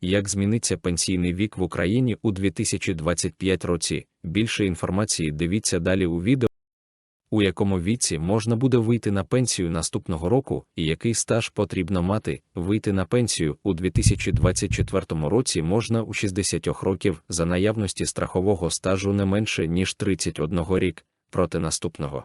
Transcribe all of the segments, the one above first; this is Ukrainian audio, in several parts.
як зміниться пенсійний вік в Україні у 2025 році. Більше інформації дивіться далі у відео, у якому віці можна буде вийти на пенсію наступного року і який стаж потрібно мати. Вийти на пенсію у 2024 році можна у 60 років за наявності страхового стажу не менше ніж 31 рік проти наступного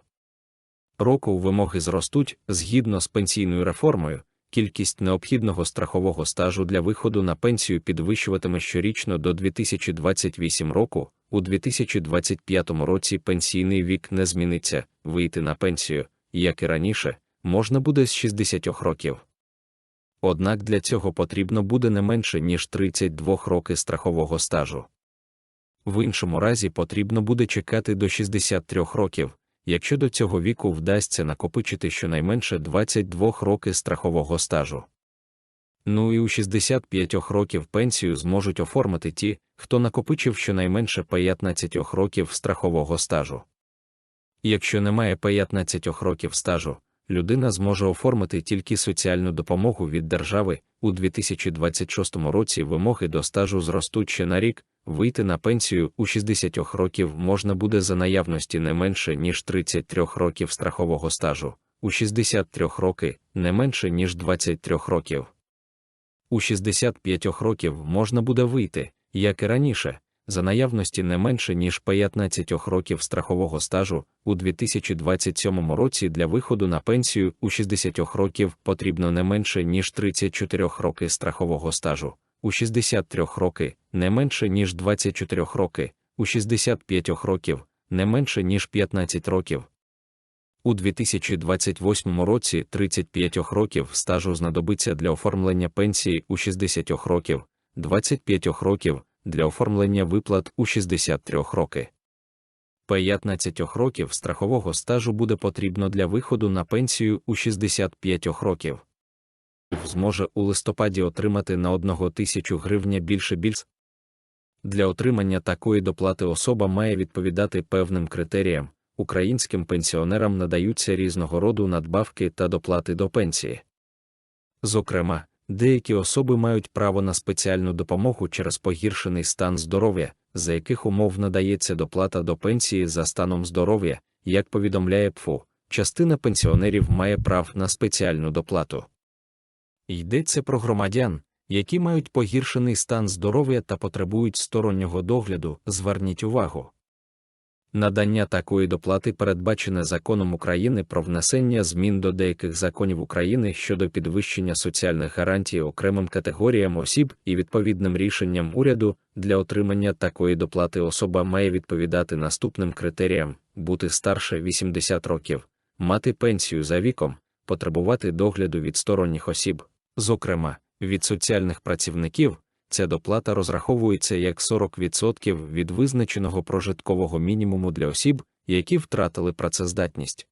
року вимоги зростуть згідно з пенсійною реформою. Кількість необхідного страхового стажу для виходу на пенсію підвищуватиме щорічно до 2028 року. У 2025 році пенсійний вік не зміниться, вийти на пенсію, як і раніше, можна буде з 60 років. Однак для цього потрібно буде не менше, ніж 32 роки страхового стажу. В іншому разі потрібно буде чекати до 63 років, якщо до цього віку вдасться накопичити щонайменше 22 роки страхового стажу. Ну і у 65 років пенсію зможуть оформити ті, хто накопичив щонайменше 15 років страхового стажу. Якщо немає 15 років стажу, людина зможе оформити тільки соціальну допомогу від держави у 2026 році вимоги до стажу зростуть ще на рік, вийти на пенсію у 60 років можна буде за наявності не менше ніж 33 років страхового стажу, у 63 роки не менше ніж 23 років. У 65 років можна буде вийти, як і раніше, за наявності не менше ніж 15 років страхового стажу, у 2027 році для виходу на пенсію у 60 років потрібно не менше ніж 34 роки страхового стажу, у 63 роки не менше ніж 24 роки, у 65 років не менше ніж 15 років. У 2028 році 35 років стажу знадобиться для оформлення пенсії у 60 років, 25 років для оформлення виплат у 63 роки. 15 років страхового стажу буде потрібно для виходу на пенсію у 65 років. Зможе у листопаді отримати на 1 тисячу гривня більше більш. Для отримання такої доплати особа має відповідати певним критеріям. Українським пенсіонерам надаються різного роду надбавки та доплати до пенсії. Зокрема, деякі особи мають право на спеціальну допомогу через погіршений стан здоров'я, за яких умов надається доплата до пенсії за станом здоров'я, як повідомляє ПФУ, частина пенсіонерів має прав на спеціальну доплату. Йдеться про громадян, які мають погіршений стан здоров'я та потребують стороннього догляду, зверніть увагу. Надання такої доплати передбачене законом України про внесення змін до деяких законів України щодо підвищення соціальних гарантій окремим категоріям осіб і відповідним рішенням уряду для отримання такої доплати особа має відповідати наступним критеріям: бути старше 80 років, мати пенсію за віком, потребувати догляду від сторонніх осіб, зокрема від соціальних працівників. Ця доплата розраховується як 40% від визначеного прожиткового мінімуму для осіб, які втратили працездатність.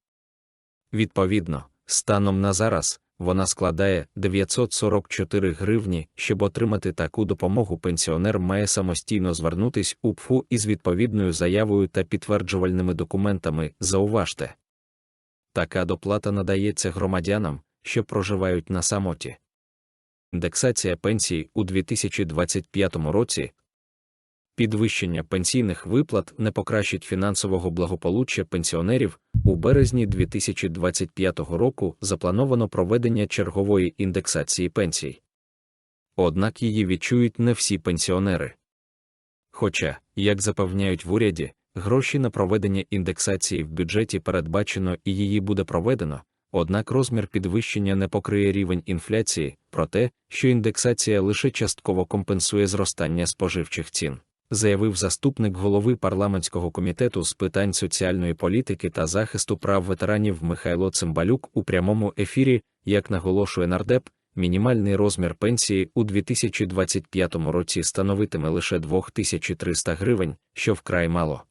Відповідно, станом на зараз вона складає 944 гривні. Щоб отримати таку допомогу, пенсіонер має самостійно звернутись у ПФУ із відповідною заявою та підтверджувальними документами. Зауважте, така доплата надається громадянам, що проживають на самоті індексація пенсій у 2025 році. Підвищення пенсійних виплат не покращить фінансового благополуччя пенсіонерів. У березні 2025 року заплановано проведення чергової індексації пенсій. Однак її відчують не всі пенсіонери. Хоча, як запевняють в уряді, гроші на проведення індексації в бюджеті передбачено і її буде проведено, Однак розмір підвищення не покриє рівень інфляції, про те, що індексація лише частково компенсує зростання споживчих цін, заявив заступник голови парламентського комітету з питань соціальної політики та захисту прав ветеранів Михайло Цимбалюк у прямому ефірі, як наголошує нардеп, мінімальний розмір пенсії у 2025 році становитиме лише 2300 гривень, що вкрай мало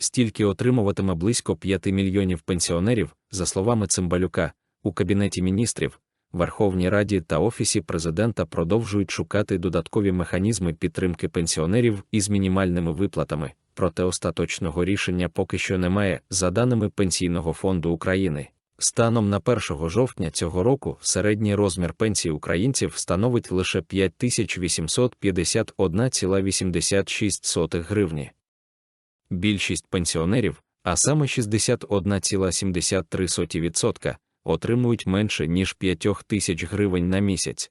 стільки отримуватиме близько 5 мільйонів пенсіонерів, за словами Цимбалюка, у Кабінеті міністрів, Верховній Раді та Офісі президента продовжують шукати додаткові механізми підтримки пенсіонерів із мінімальними виплатами, проте остаточного рішення поки що немає, за даними Пенсійного фонду України. Станом на 1 жовтня цього року середній розмір пенсії українців становить лише 5851,86 гривні. Більшість пенсіонерів, а саме 61,73%, отримують менше ніж 5 тисяч гривень на місяць.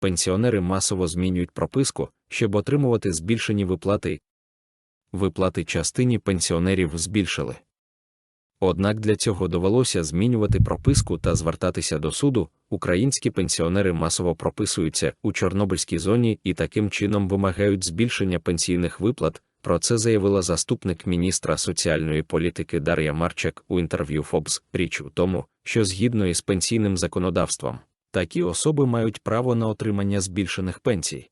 Пенсіонери масово змінюють прописку, щоб отримувати збільшені виплати. Виплати частині пенсіонерів збільшили. Однак для цього довелося змінювати прописку та звертатися до суду. Українські пенсіонери масово прописуються у Чорнобильській зоні і таким чином вимагають збільшення пенсійних виплат. Про це заявила заступник міністра соціальної політики Дар'я Марчак у інтерв'ю Фобс. Річ у тому, що згідно із пенсійним законодавством, такі особи мають право на отримання збільшених пенсій.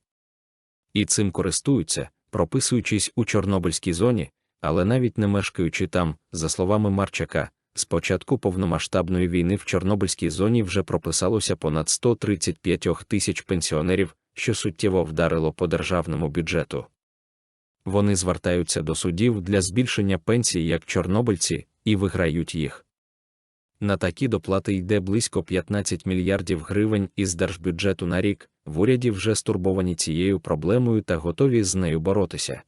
І цим користуються, прописуючись у Чорнобильській зоні, але навіть не мешкаючи там, за словами Марчака, з початку повномасштабної війни в Чорнобильській зоні вже прописалося понад 135 тисяч пенсіонерів, що суттєво вдарило по державному бюджету. Вони звертаються до судів для збільшення пенсій як чорнобильці і виграють їх. На такі доплати йде близько 15 мільярдів гривень із держбюджету на рік, в уряді вже стурбовані цією проблемою та готові з нею боротися.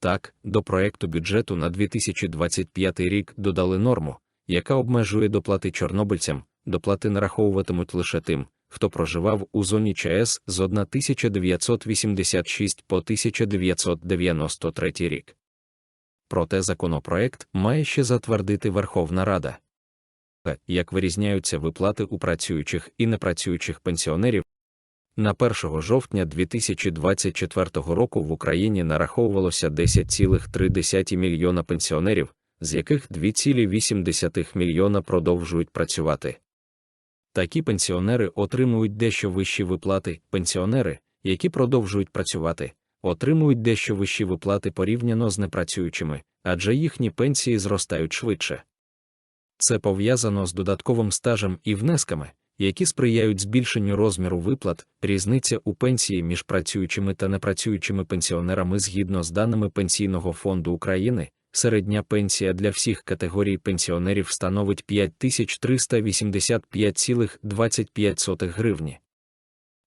Так, до проекту бюджету на 2025 рік додали норму, яка обмежує доплати чорнобильцям, доплати нараховуватимуть лише тим, хто проживав у зоні ЧАЕС з 1986 по 1993 рік. Проте законопроект має ще затвердити Верховна Рада. Як вирізняються виплати у працюючих і непрацюючих пенсіонерів, на 1 жовтня 2024 року в Україні нараховувалося 10,3 мільйона пенсіонерів, з яких 2,8 мільйона продовжують працювати. Такі пенсіонери отримують дещо вищі виплати, пенсіонери, які продовжують працювати, отримують дещо вищі виплати порівняно з непрацюючими, адже їхні пенсії зростають швидше. Це пов'язано з додатковим стажем і внесками, які сприяють збільшенню розміру виплат, різниця у пенсії між працюючими та непрацюючими пенсіонерами згідно з даними Пенсійного фонду України. Середня пенсія для всіх категорій пенсіонерів становить 5385,25 гривні.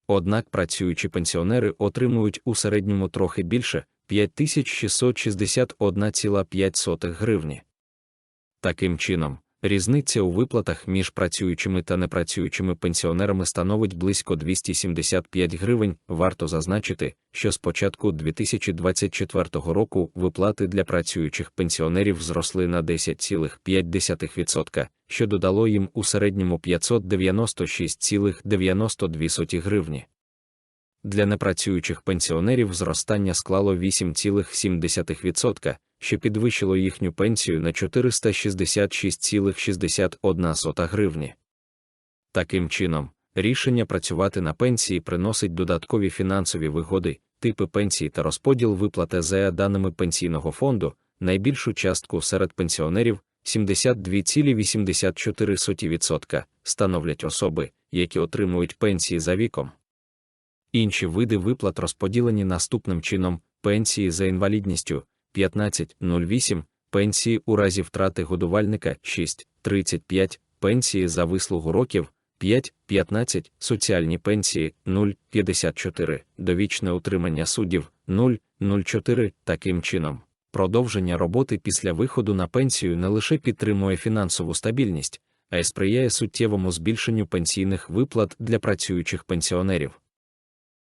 Однак працюючі пенсіонери отримують у середньому трохи більше 5661,5 гривні. Таким чином, Різниця у виплатах між працюючими та непрацюючими пенсіонерами становить близько 275 гривень. Варто зазначити, що з початку 2024 року виплати для працюючих пенсіонерів зросли на 10,5%, що додало їм у середньому 596,92 гривні. Для непрацюючих пенсіонерів зростання склало 8,7%, що підвищило їхню пенсію на 466,61 гривні. Таким чином, рішення працювати на пенсії приносить додаткові фінансові вигоди, типи пенсії та розподіл виплати за даними пенсійного фонду, найбільшу частку серед пенсіонерів 72,84% становлять особи, які отримують пенсії за віком. Інші види виплат розподілені наступним чином: пенсії за інвалідністю 15,08, пенсії у разі втрати годувальника 6,35, пенсії за вислугу років 5,15, соціальні пенсії 0,54, довічне утримання суддів 0,04. Таким чином, продовження роботи після виходу на пенсію не лише підтримує фінансову стабільність, а й сприяє суттєвому збільшенню пенсійних виплат для працюючих пенсіонерів.